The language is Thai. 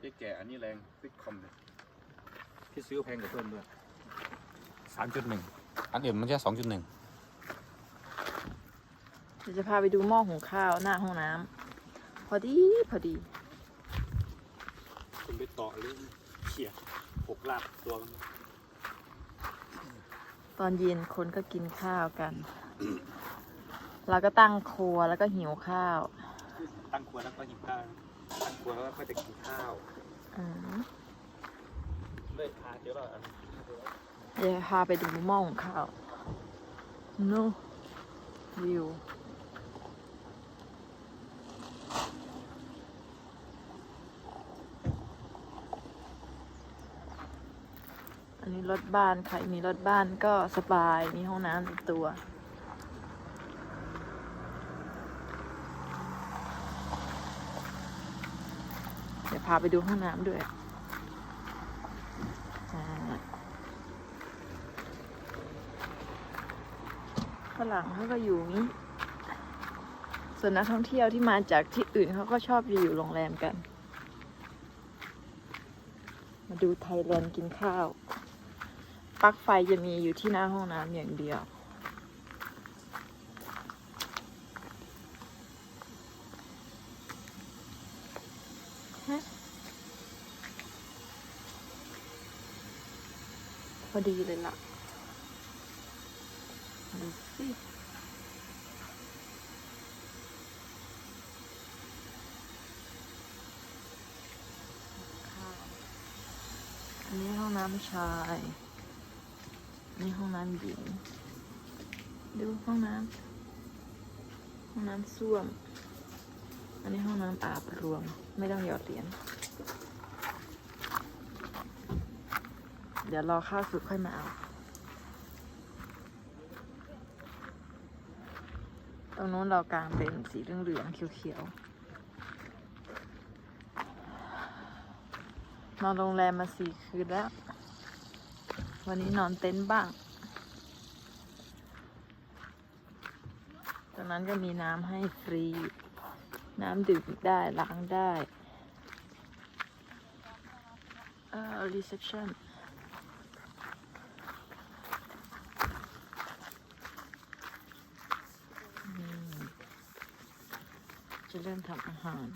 ไอ้แก่อันนี้แรงฟิกคอมเนี่ยที่ซื้อแพงกว่าเพื่อนด้วยสามจุดหนึ่งอันอื่นมันแค่สองจุดหนึ่งเดี๋ยวจะพาไปดูหม้อหุงข้าวหน้าห้องน้ำพอดีพอดี คุณไปต่อหรือเขี่ยหกลาบตัวมันตอนเย็นคนก็กินข้าวกัน เราก็ตั้งครัวแล้วก็หิวข้าว ตั้งครัวแล้วก็หิวข้าว ตั้งครัวแล้วก็จะกินข้าวอืมเลยพาเดี๋ยวเราอันเดี๋ยวพาไปดูหม้อหุงข้าวนู่นวิวอันนี้รถบ้านใครมีรถบ้านก็สบายมีห้องน้ำในตัว ดี๋ยวพาไปดูห้องน้ำด้วยฝรั่งเขาก็อยู่นี้ ส่วนนักท่องเที่ยวที่มาจากที่อื่นเขาก็ชอบจะอยู่โรงแรมกัน มาดูไทยแลนด์กินข้าวปลั๊กไฟจะมีอยู่ที่หน้าห้องน้ำอย่างเดียวพ อดีเลยล่ะ ดูสิอันนี้ห้องน้ำชายอันนี้ห้องน้ำหญิง ดูห้องน้ำห้องน้ำส้วม อันนี้ห้องน้ำอาบรวม ไม่ต้องหยอดเหรียญ เดี๋ยวรอข้าวสุกค่อยมาเอา ตรงนู้นเรากางเป็นสีเหลืองๆเขียวๆ นอนโรงแรมมาสี่คืนแล้ว วันนี้นอนเต็นท์บ้าง ตรงนั้นก็มีน้ำให้ฟรี น้ำดื่มได้ล้างได้เอ่อ reception อืม จะเริ่มทำอาหาร